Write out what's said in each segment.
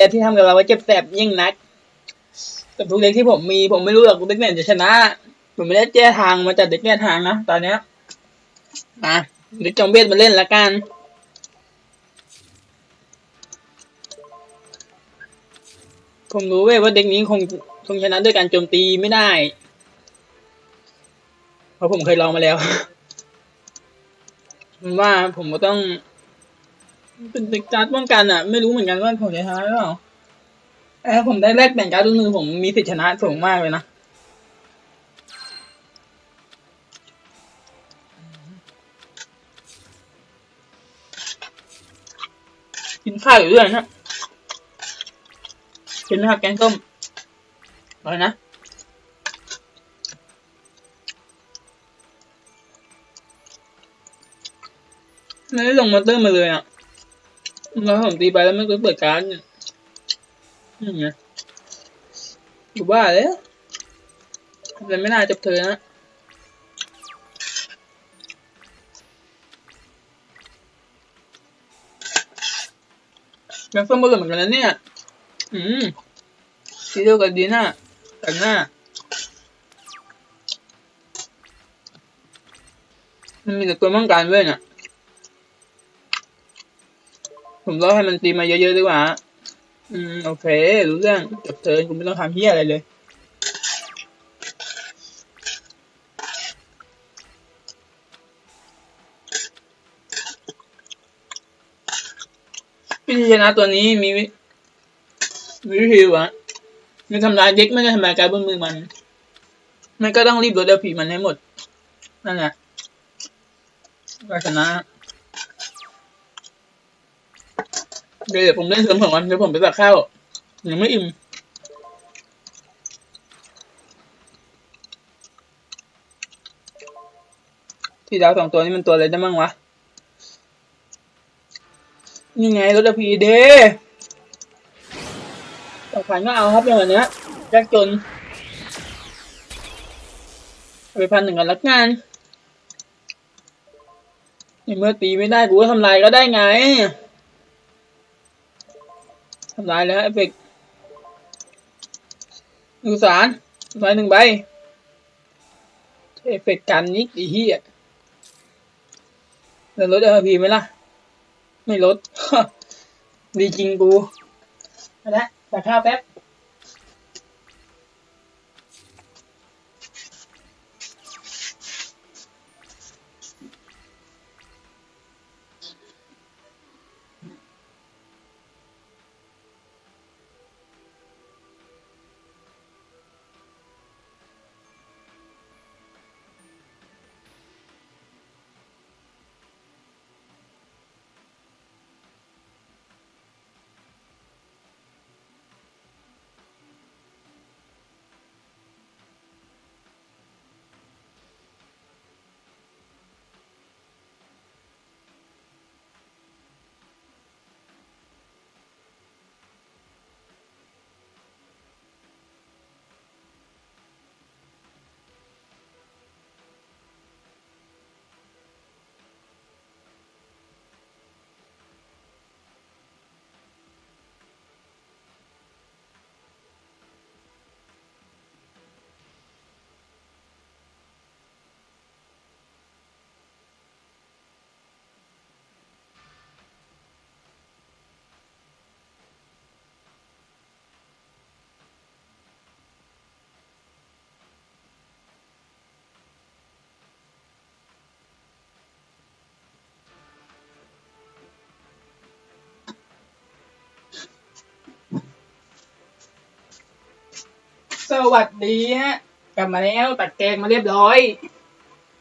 แอดที่ทำกับเราว่าเจ็บแสบยิ่งนักกับทุกเด็กที่ผมมีผมไม่รู้หรอกเด็กเนี่ยจะชนะ ผมไม่ได้แก้ทางมาจากเด็กแก้ทางนะตอนเนี้ยมาเด็กจอมเบสมาเล่นละกันผมรู้เว้ยว่าเด็กนี้คงคงชนะด้วยการโจมตีไม่ได้ เพราะผมเคยลองมาแล้วผมว่าผมก็ต้อง เป็นเด็กการ์ดป้องกันอะ ไม่รู้เหมือนกันว่าผมจะชนะหรือเปล่าเออผมได้แลกแบ่งการ์ดด้วยมือผมมีสิทธิชนะสูงมากเลยนะกินข้าวอยู่ด้วยนะกินไหมครับแกงส้มอร่อยนะไม่ได้ลงมอเตอร์มาเลยอะ แล้วผมตีไปแล้วม่เคยเปิดการ์ดเนี่ยนี่ไงอยู่บ้าเลยแต่ไม่น่าจับเธอนะยังส้มบอลเหมือนกันนะเนี่ย อืมสีเดียวกับดีน่าแต่หน้ามันมีแต่ตัวป้องกันเว้ยน่ะ ผมรอให้มันตีมาเยอะๆดีกว่า อืม โอเค รู้เรื่องจบเทิร์นกูไม่ต้องทำเฮียอะไรเลยวิธีชนะตัวนี้มีวิมีวิธีวะมีทำลายเด็กไม่ได้ทำลายการบนมือมัน มันก็ต้องรีบลดเดลผีมันให้หมด นั่นแหละก็ชนะ เดี๋ยวผมเล่นเสริมของวันเดี๋ยวผมไปตักข้าวยังไม่อิ่มที่ดาวสองตัวนี้มันตัวอะไรได้บ้างวะนี่ไงรถพีเดต่อผ่านก็เอาครับอย่างเนี้ยยากจนไปพันหนึ่งกันละกันในเมื่อตีไม่ได้กูก็ทำลายก็ได้ไง ทำลายแล้วเอฟเฟกต์ดูสารทำลายหนึ่งใบเอฟเฟกต์กันนิกอีเหี้ยแล้วลดเอพีไหมล่ะ ไม่ลด ดีจริงกูเอาละแต่ข้าวแป๊บ วัสดีฮะกลับมาแล้วตัดแกงมาเรียบร้อย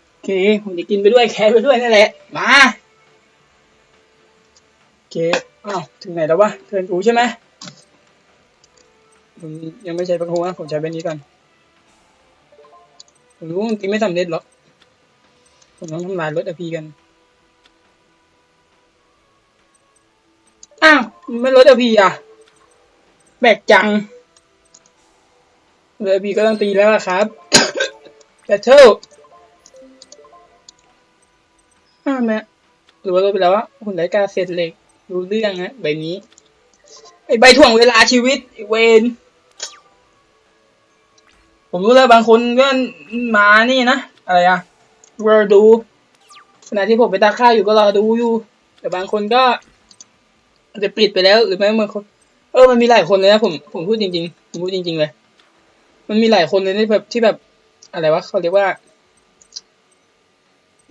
โอเคผมจะกินไปด้วยแคร์ไปด้วยนั่นแหละมาโอเคอ้าวถึงไหนแล้ววะเทิร์นกูใช่ไหมผมยังไม่ใช้ประคูนะผมใช้เป็นนี้ก่อนผมรู้ว่ามันกินไม่สำเร็จหรอกผมต้องทำลายรถอพีกันอ้าวไม่ลดอพีอะแบกจัง เลยพี่ก็ต้องตีแล้วอะครับแบทเทิลอ้าแมหรือว่าเราไปแล้วว่าหุ่นไร้กาเสร็จเหล็กรู้เรื่องฮะใบนี้ ไอใบถ่วงเวลาชีวิตอ้เวนผมรู้แล้วบางคนก็มานี่นะ อะไรอะรอดูขณะที่ผมไปตาข้าวอยู่ก็รอดูอยู่ แต่บางคนก็อาจจะปิดไปแล้วหรือไม่บางคนเออมันมีหลายคนเลยนะผมผมพูดจริง ๆ ผมพูดจริง ๆ เลย มันมีหลายคนเลยที่แบบที่แบบอะไรวะเขาเรียกว่า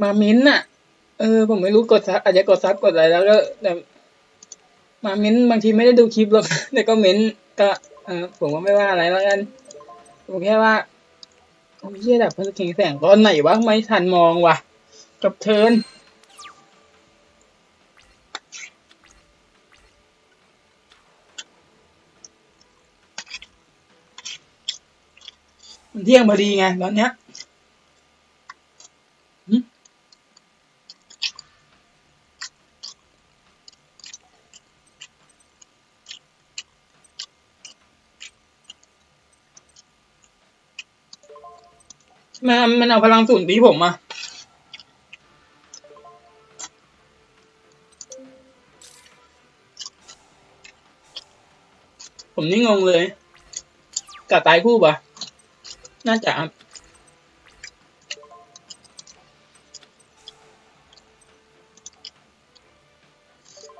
มามิ้นอะเออ ผมไม่รู้กดซับอาจจะกดซับกดอะไรแล้วก็แต่มาเม้นบางทีไม่ได้ดูคลิปหรอกแต่ก็เม้นก็เออผมก็ไม่ว่าอะไรแล้วกันผมแค่ว่าโอ้ยเชี่ยดับเพลิงเข็งแสงตอนไหนวะไม่ทันมองว่ะกับเทิน มันเที่ยงพอดีไงตอนเนี้ยมันมันเอาพลังสูนตีผมมาผมนี่งงเลยกะตายคู่ปะ น่าจะครับ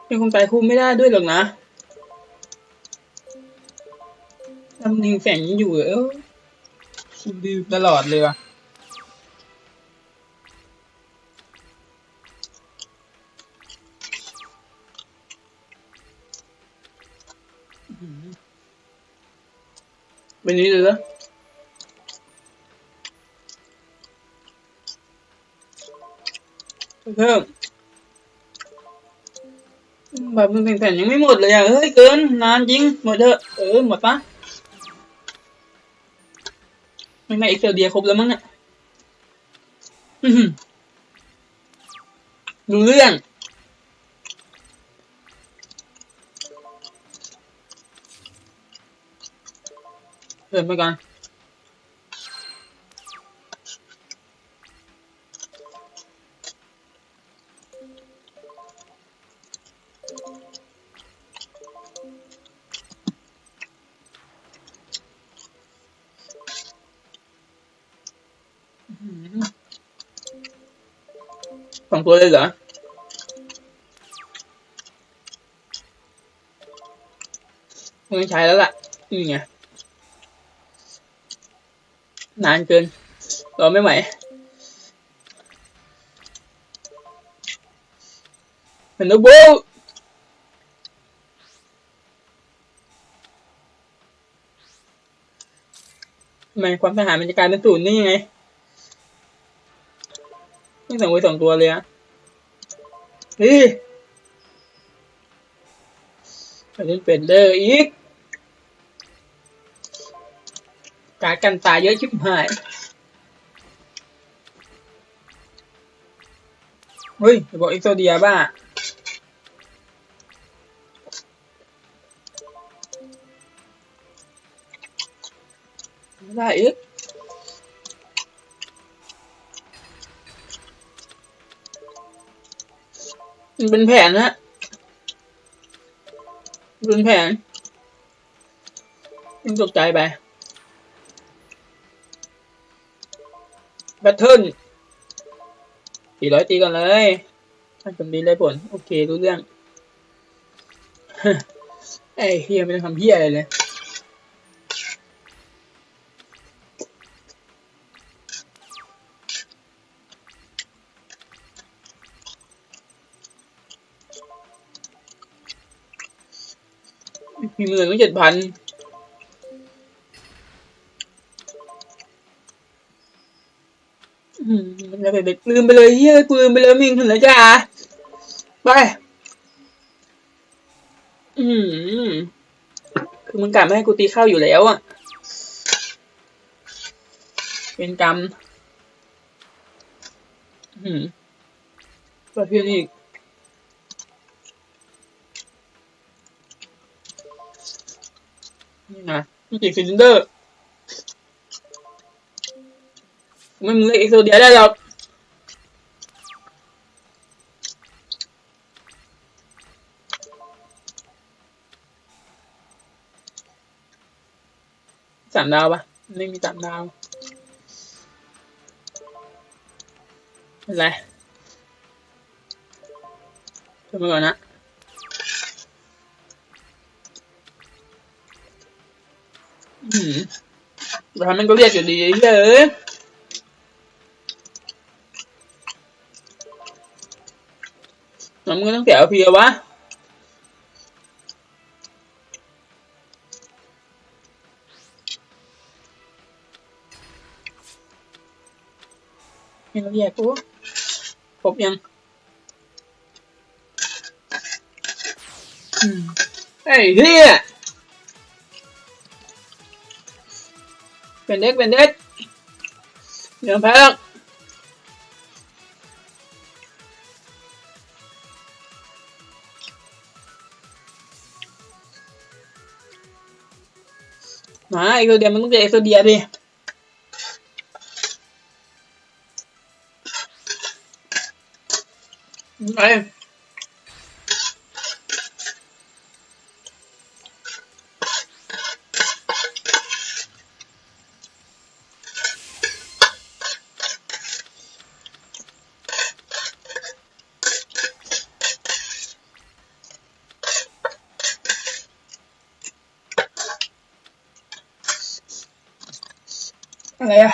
เป็นคนตายคู่ไม่ได้ด้วยหรอกนะตำแหน่งแฝงอยู่เออคุณดืมตลอดเลยว่ะอื้อหือเป็นนี้เลยเห เพิ่มแบบมันแผ่นๆยังไม่หมดเลยอะเฮ้ยเกินนานจริงหมดเถอะเออหมดปะไม่ไม่เอ็กเซลเดียครบแล้วมั้งเนี่ยดูเรื่องเดินไปก่อน องตัวเลยเหรอคงใช้แล้วล่ะ นี่ไง นานเกิน รอไม่ไหวเห็นแล้วโบทำไมความทหารมันจะกลายเป็นศูนย์นี่ยังไง สั่งไว้สองตัวเลยอะเฮ้ยไปเล่นเป็นเดอร์อีกการกันตายเยอะชิบหาย เฮ้ยบอกอ็กโซเดียบ้าได้อีก มันเป็นแผนนะมันเป็นแผนยังตกใจไปแบทเทิลสี่ร้อยตีก่อนเลยท่านผลดีเลยผล โอเค รู้เรื่อง ไอ้เฮียไม่ต้องทำเฮียอะไรเลย มีเงินตั้งเจ็ดพันอืมมันจะไปเด็กลืมไปเลยเฮียกูลืมไปเลยมิงถึงแล้วจ้าไป อืมคือมึงกลับไม่ให้กูตีข้าวอยู่แล้วอะ เป็นกรรม อืมประเภทนี้อีก Nó chỉ Cinder Mình lấy rồi đĩa đây là Tạm đào ba Nên đi tạm đào Là Thôi mới bạn ạ แล้วมันก็เรียกอยู่ดีเลยมันก็ต้องเสียเพียวะไม่ต้องแยกกูครบยังอืมไอ้เฮีย เป็นเด็กเป็นเด็กเดี๋ยว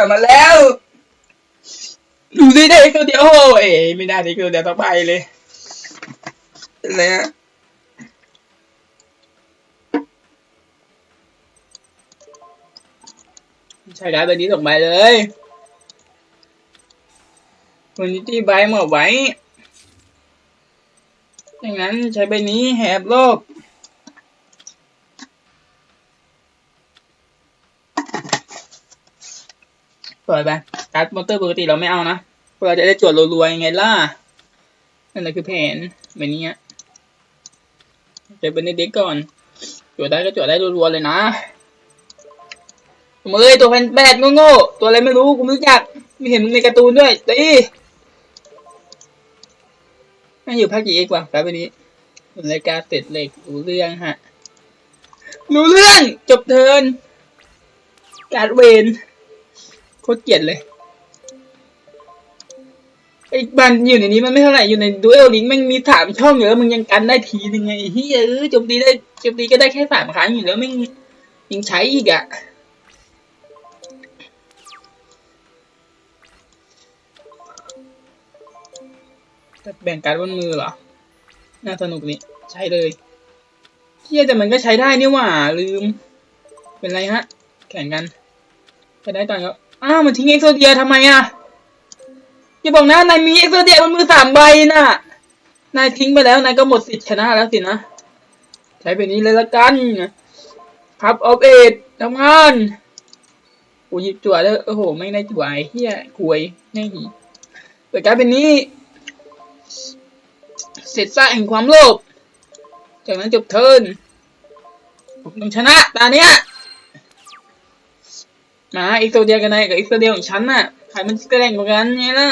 กลับมาแล้วดูสิได้ตัวเดียวโอ้เอ๋ไม่ได้ได้ตัวเดียวต้องไปเลยแล้วใช้ได้แบนี้ส่งไปเลยคนที่ใบหมดไว้ดังนั้นใช้ใบนี้แหบโลก ปล่อยไปการ์ดมอเตอร์ปกติเราไม่เอานะเราจะได้จวดรัวๆยังไงล่ะ นั่นแหละคือแผนแบบนี้จะเป็นในเด็กก่อนจวดได้ก็จวดได้รัวๆเลยนะมึงเอ้ยตัวแผ่นแปดโง่ๆตัวอะไรไม่รู้กูไม่รู้จักไม่เห็นมึงในการ์ตูนด้วยตีน่าอยู่ภาคกี่เอกว่าการ์ดแบบนี้รายการเสร็จเลยรู้เรื่องฮะ รู้เรื่องจบเทินการ์ดเวน ตรเกลียดเลยไอ้บันอยู่ในนี้มันไม่เท่าไหร่อยู่ในดูเอลลิงมันมีสามช่องอยู่แล้วมึงยังกันได้ทีนึงไงเฮ้ยเออโจมตีได้โจมตีก็ได้แค่สามครั้งอยู่แล้วไม่งยังใช้อีกอะแต่แบ่งการบนมือเหรอ น่าสนุกนี่ใช้เลยเฮียแต่มันก็ใช้ได้นี่หว่าลืม เป็นไรฮะ แข่งกันไปได้ก่อนครับ อ้าวมันทิ้งเอ็กโซเดียทำไมอะอย่าบอกนะนายมีเอ็กโซเดียบนมือสามใบน่ะ นายทิ้งไปแล้วนายก็หมดสิทธิ์ชนะแล้วสินะ ใช้แบบนี้เลยละกันพับออฟเอ็ดทำงานกูหยิบจั่วแล้วโอ้โห ไม่ได้จั่วไอ้เฮียควยไม่หีเปิดการเป็นนี้ เสร็จสร้างแห่งความโลภจากนั้นจบเทิร์นผมต้องชนะตาเนี้ย มาอีกตัวเดียวกันไงกับอีกตัวเดียวของฉันน่ะใครมันแกร่งกว่ากันไงล่ะ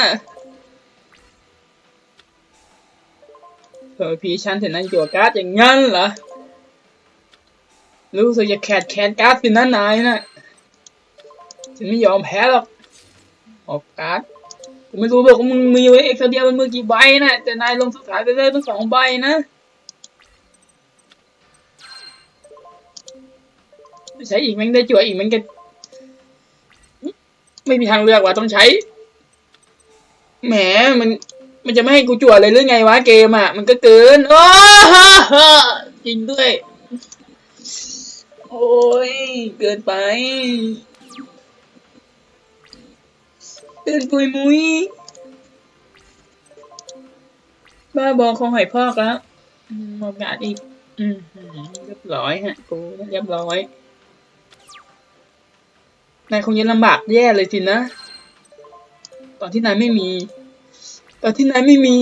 เออพีชันถึงนั้นจั่วการ์ดอย่างงั้นเหรอรู้สึกจะแคดแคนการ์ดสินะนายนะฉันไม่ยอมแพ้หรอกออกการ์ดกูไม่รู้หรอกว่ามึงมีไว้เอ็กซ์เดียวมันมือกี่ใบนะแต่นายลงสุดท้ายไปได้ตั้งสองใบนะใช้อีกม่งได้จั่วอีกม่งก็ ไม่มีทางเลือกว่ะต้องใช้ แหมมันมันจะไม่ให้กูจั่วเลยหรือไงวะเกมอะ มันก็เกิน โอ้จริงด้วย โอ้ย เกินไปเกินปุยมุยบ้าบอคงหอยพอกแล้วอืมโอกาสอีก อืมเรียบร้อยฮะ กูเรียบร้อย นายคงจะลำบากแย่เลยสินะ ตอนที่นายไม่มี ตอนที่นายไม่มี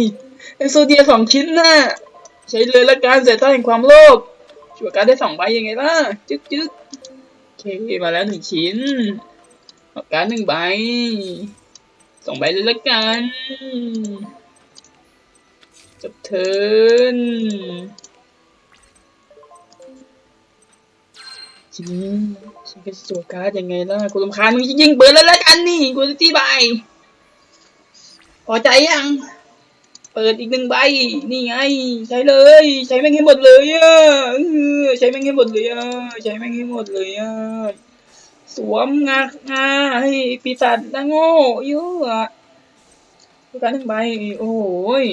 เอโซเดียสองชิ้นน่ะใช้เลยละกันเสียท่าแห่งความโลภชัวการได้สองใบยังไงล่ะจึ๊กจึ๊กโอเคมาแล้วหนึ่งชิ้นออกการหนึ่งใบสองใบเลยละกันจบเทินจริง ฉันก็จะจั่วการ์ดยังไงล่ะกูรำคาญมึงยิงเปิดเลยละกันนี่กูจะตีใบพอใจยัง เปิดอีกหนึ่งใบ นี่ไง ใช้เลย ใช้แม่งให้หมดเลยอะใช้แม่งให้หมดเลยอะใช้แม่งให้หมดเลยอะสวมงางาให้ปีศาจนางโง่เยอะอะดูการหนึ่งใบ โอ้ย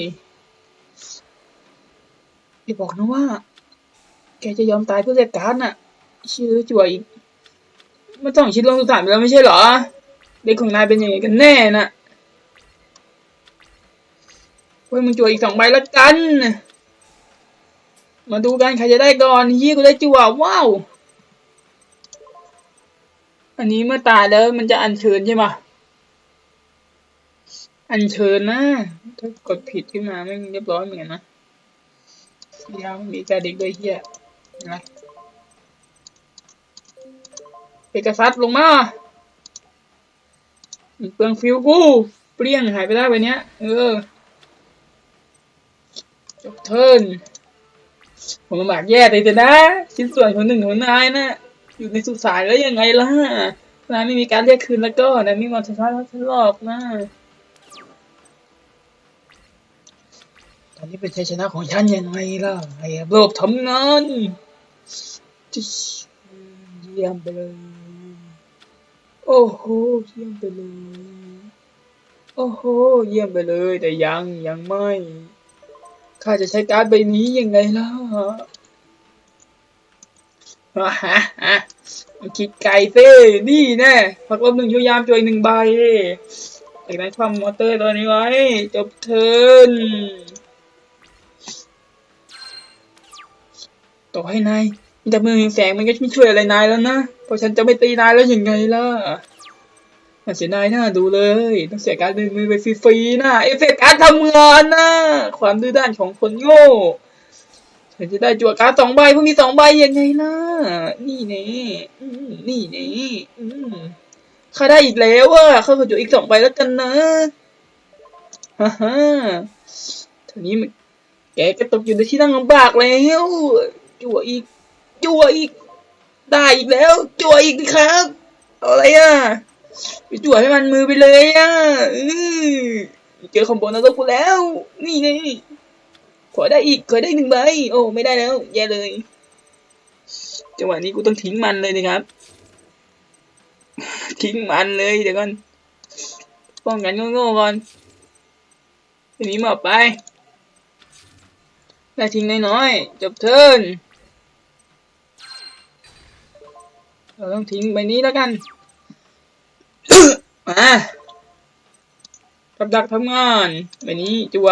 อย่าบอกนะว่า แกจะยอมตายเพื่อเรียกการ์ดน่ะ ชื่อจ่วยอีก มันต้องชิดลงสุสานไปแล้วไม่ใช่เหรอ เด็กของนายเป็นยังไงกันแน่นะเฮ้ยมึงจั่วอีกสองใบละกัน มาดูกันใครจะได้ก่อนยี่กูได้จั่วว้าว อันนี้เมื่อตายแล้วมันจะอัญเชิญใช่ปะอัญเชิญนะ ถ้ากดผิดขึ้นมาไม่เรียบร้อยเหมือนกันนะเสียมีการเด็กด้วยเฮียนะ เอกซัตลงมาเปลืองฟิวกู เปรี้ยงหายไปได้ไปเนี้ย เออจบเทิร์นผมลำบากแย่เลยแต่นะ ชิ้นส่วนคนหนึ่งของนายนะอยู่ในสุสานแล้วยังไงล่ะนายไม่มีการเรียกคืนแล้วก็นายไม่มีวันสุดท้ายแล้วฉันหลอกนะตอนนี้เป็นชัยชนะของฉันยังไงล่ะไอ้โลกทำงานเยี่ยมไปเลย โอ้โหเยี่ยมไปเลย โอ้โหเยี่ยมไปเลย แต่ยังยังไม่ข้าจะใช้การ์ดใบนี้ยังไงล่ะฮ่าฮ่าฮ่าคิดไกลเซินี่แน่พักลบหนึ่งชั่วยามจอยหนึ่งใบไอ้แบงค์ความมอเตอร์ตัวนี้ไว้ จบเทิร์นต่อให้นายมีแต่มือแสงมันก็ไม่ช่วยอะไรนายแล้วนะ ราะฉันจะไม่ตีนายแล้วยังไงล่ะเสียดายน่าดูเลย ต้องเสียการดึงมือไปฟรีๆนะเอฟเฟกการทำงานนะความดื้อด้านของคนโง่ฉันจะได้จั่วการสองใบพวกมีสองใบยังไงล่ะ นี่เน่นี่เน่ข้าได้อีกแล้วอะข้าขอจั่วอีกสองใบแล้วกันนะฮ่าฮ่าทีนี้แกก็ตกอยู่ในที่นั่งลำบากแล้วจั่วอีกจั่วอีก ได้อีกแล้วจั่วอีกครับอะไรอะไปจั่วให้มันมือไปเลยอะเจอคอมโบนรกกูแล้ว นี่นี่ขอได้อีกขอได้หนึ่งใบโอ้ไม่ได้แล้ว แย่เลย จังหวะนี้กูต้องทิ้งมันเลยนะครับ ทิ้งมันเลยเดี๋ยวก่อนป้องกันโง่ๆก่อนทีนี้หมอบไปได้ทิ้งน้อยๆจบเทิร์น เราต้องทิ้งใบนี้แล้วกันมากับดักทำงานแบนี้จัว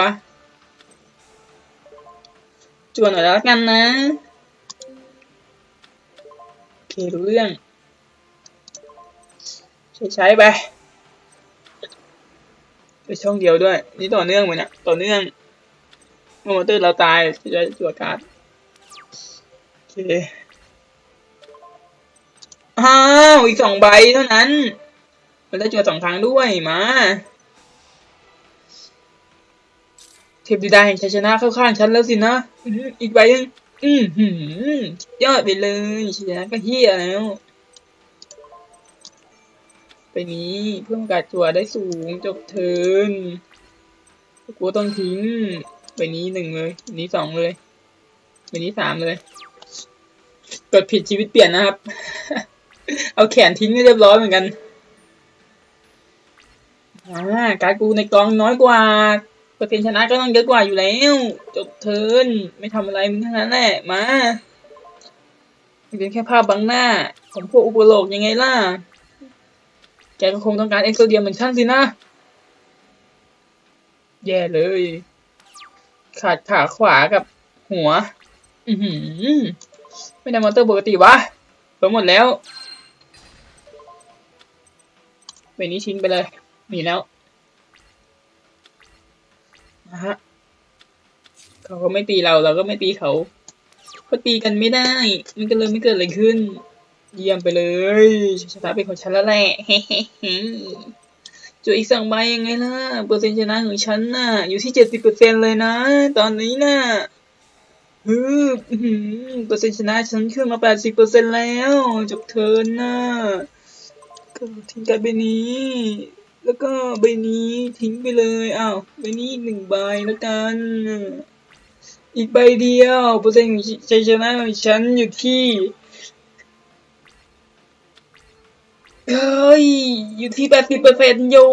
จัวหน่อยแล้วกันนะโอเครู้เรื่อง ใช้ใช้ไปไปช่องเดียวด้วย นี่ต่อเนื่องเหมือนอะต่อเนื่องมอมอเตอร์เราตายจะจัวการ์ดโอเค อ้าว อีกสองใบเท่านั้น มันได้จั่วสองครั้งด้วย มาเคพธิดาแห่งชัยชนะเข้าข้างฉันแล้วสินะอีกใบหนึงอือหือยอดไปเลยชัยชนะก็เฮียแล้วไปนี้เพิ่มโอกาสจั่วได้สูงจบเทินกูต้องทิ้งไปนี้หนึ่งเลยนี้สองเลยไปนี้สามเลยกดผิดชีวิตเปลี่ยนนะครับ เอาแขนทิ้งเรียบร้อยเหมือนกันอ่าการกูในกองน้อยกว่าเปอร์เซ็นต์ชนะก็ต้องเยอะกว่าอยู่แล้ว จบเทิร์นไม่ทำอะไรมึงทั้งนั้นแหละมาเป็นแค่ภาพบังหน้าของพวกอุปโลกยังไงล่ะ แกก็คงต้องการเอ็กโซเดียมเหมือนฉันสินะ แย่เลย ขาดขาขวากับหัว อือหือ ไม่ได้มอเตอร์ปกติวะเปิดหมดแล้ว เบนนี้ทิ้งไปเลยมีแล้วนะฮะเขาก็ไม่ตีเราเราก็ไม่ตีเขาก็ตีกันไม่ได้ มันก็เลยไม่เกิดอะไรขึ้น เยี่ยมไปเลยชนะเป็นของฉันแล้วแหละเฮ้ๆจุดอีกสองใบยังไงล่ะเปอร์เซ็นต์ชนะของฉันน่ะ อยู่ที่เจ็ดสิบเปอร์เซ็นเลยนะ ตอนนี้น่ะฮึบเปอร์เซ็นต์ชนะฉันขึ้นมาแปดสิบเปอร์เซ็นแล้ว จบเทิร์นน่ะ ก็ทิ้งกันใบนี้ แล้วก็ใบนี้ทิ้งไปเลยอ้าวใบนี้อีกหนึ่งใบแล้วกัน อีกใบเดียวเปอร์เซ็นต์ชัยชนะของฉันอยู่ที่เฮ้ยอยู่ที่แปดสิบเปอร์เซ็นต์อยู่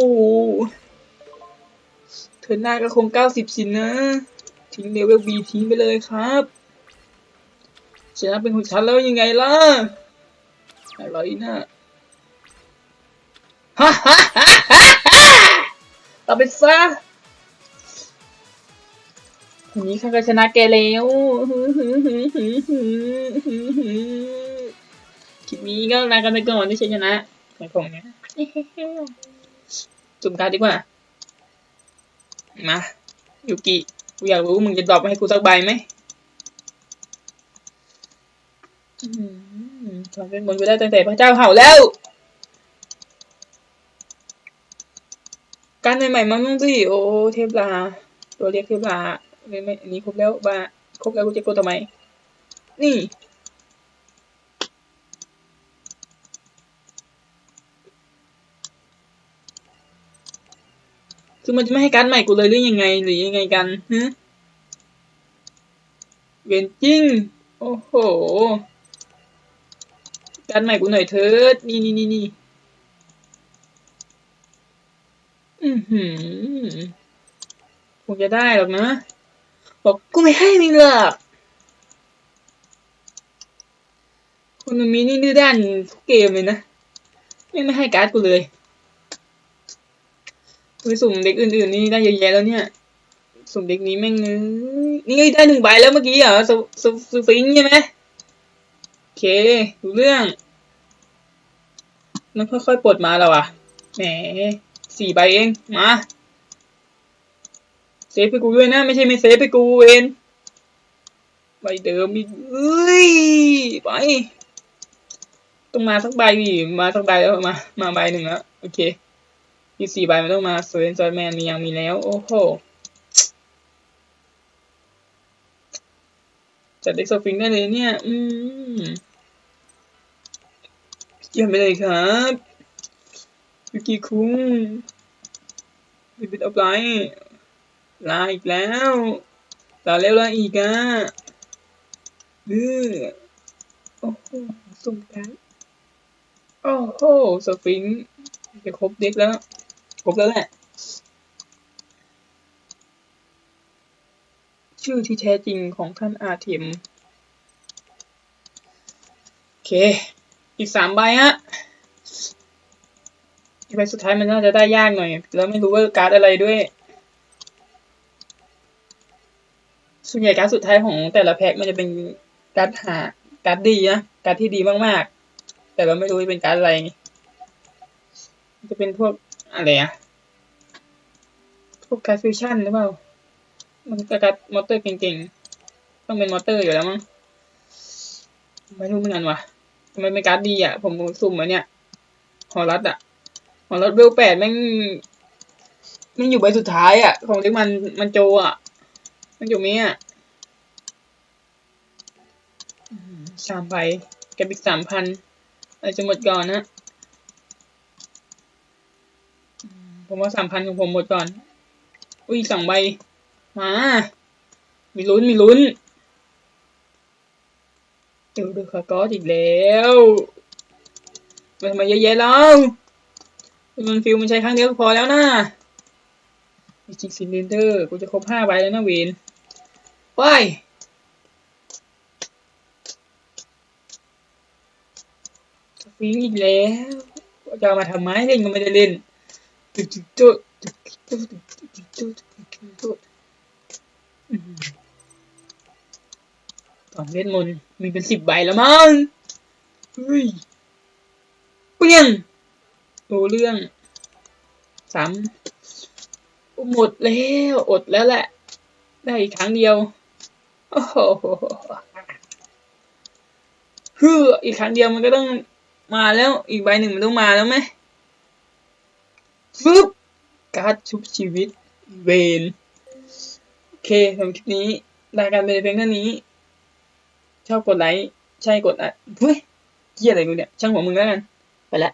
เธอหน้าก็คงเก้าสิบสินนะ ทิ้งเลเวลบีทิ้งไปเลยครับชนะเป็นของฉันแล้วยังไงล่ะอะไรนะ ฮ่าฮ่าฮ่าฮ่าต่อไปซะทีนี้ข้าก็ชนะแกแล้วคลิปนี้ก็ลากันไปก่อนที่ฉันชนะไม่คงเนี่ยจุ่มการดีกว่า มายูกิกูอยากรู้มึงจะดรอปให้กูสักใบไหมอืมถอนเป็นบนกูได้ตั้งแต่พระเจ้าเห่าแล้ว การใหม่ๆมาบ้างสิโอ้เทพลาตัวเรียกเทพลาไม่ไม่อันนี้ครบแล้วบ้าครบแล้วกูจะกดทำไมนี่คือมันจะไม่ให้การใหม่กูเลยหรือยังไงหรือยังไงกันฮะเวนจริงโอ้โหการใหม่กูหน่อยเถิดนี่นี่นี่นี่ อือหือคงจะได้หรอกนะ บอกกูไม่ให้มึงหรอกคนมีนี่ดื้อด้านทุกเกมเลยนะ ไม่ไม่ให้การ์ดกูเลยไปสุ่มเด็กอื่นๆนี่ได้เยอะแยะแล้วเนี่ย สุ่มเด็กนี้แม่งเอ้ยนี่ได้หนึ่งใบแล้วเมื่อกี้เหรอสสสฟิงใช่ไหมโอเครู้เรื่อง มันค่อยๆปลดมาแล้วอะแหม สี่ใบเอง มาเซฟไปกูด้วยนะ ไม่ใช่ไม่เซฟไปกูเองใบเดิมอีกเอ้ยไปต้องมาสักใบดิมาสักใบแล้วมา มาใบหนึ่งแล้วโอเคอีกสี่ใบมันต้องมาเซนจอยแมนมียังมีแล้ว โอ้โหจัดเด็กโซฟิงได้เลยเนี่ย อืมเยี่ยมไปเลยครับ ยูกิคุงบิบิดเอาไปลาอีกแล้วลาแล้วลาอีกอะเออโอ้โหสุ่มกันโอ้โหสฟิงจะครบเด็กแล้ว ครบแล้วแหละ ชื่อที่แท้จริงของท่านอาเทมโอเค อีกสามใบฮะ ใบสุดท้ายมันน่าจะได้ยากหน่อย แล้วไม่รู้ว่าการ์ดอะไรด้วย ส่วนใหญ่การ์ดสุดท้ายของแต่ละแพ็คมันจะเป็นการ์ดหาการ์ดดีนะการ์ดที่ดีมากๆ แต่เราไม่รู้ว่าเป็นการ์ดอะไร จะเป็นพวกอะไรอะพวกการ์ดฟิวชั่นหรือเปล่า มันก็การ์ดมอเตอร์เก่งๆ ต้องเป็นมอเตอร์อยู่แล้วมั้ง ไม่รู้เหมือนกันว่ะทำไมเป็นการ์ดดีอะ ผมสุ่มมาเนี่ย ฮอรัสอะ ฮอรัสเวลแปดแม่งแม่งอยู่ใบสุดท้ายอะ ของเด็กมันมันโจอะ มันอยู่มีอะสามใบกับอีกสามพันอาจจะหมดก่อนนะผมว่าสามพันของผมหมดก่อน อุ้ยสองใบ มา มีลุ้น มีลุ้นเดี๋ยวดูคาร์กอสอีกแล้วมันทำไมเยอะแยะแล้ว มันฟิวมันใช้ครั้งเดียวพอแล้วนะมิจิกซินเดอร์กูจะครบห้าใบแล้วนะเวนไปฟิวอีกแล้วจะมาทำไมเล่นก็ไม่ได้เล่นจุดดตอนเล่นมนมีเป็นสิบใบแล้วมั้งเฮ้ยเปลี่ยน โตเรื่องสามหมดแล้วอดแล้วแหละ ได้อีกครั้งเดียว โอ้โหฮืออีกครั้งเดียวมันก็ต้องมาแล้วอีกใบหนึ่งมันต้องมาแล้วไหมฟึบการ์ดชุบชีวิตเวนโอเคสำหรับคลิปนี้รายการเป็นเพียงเท่านี้ ชอบกดไลค์ ใช่กดอะเฮ้ยเหี้ยอะไรกูเนี่ย ช่างหัวมึงแล้วกัน ไปละ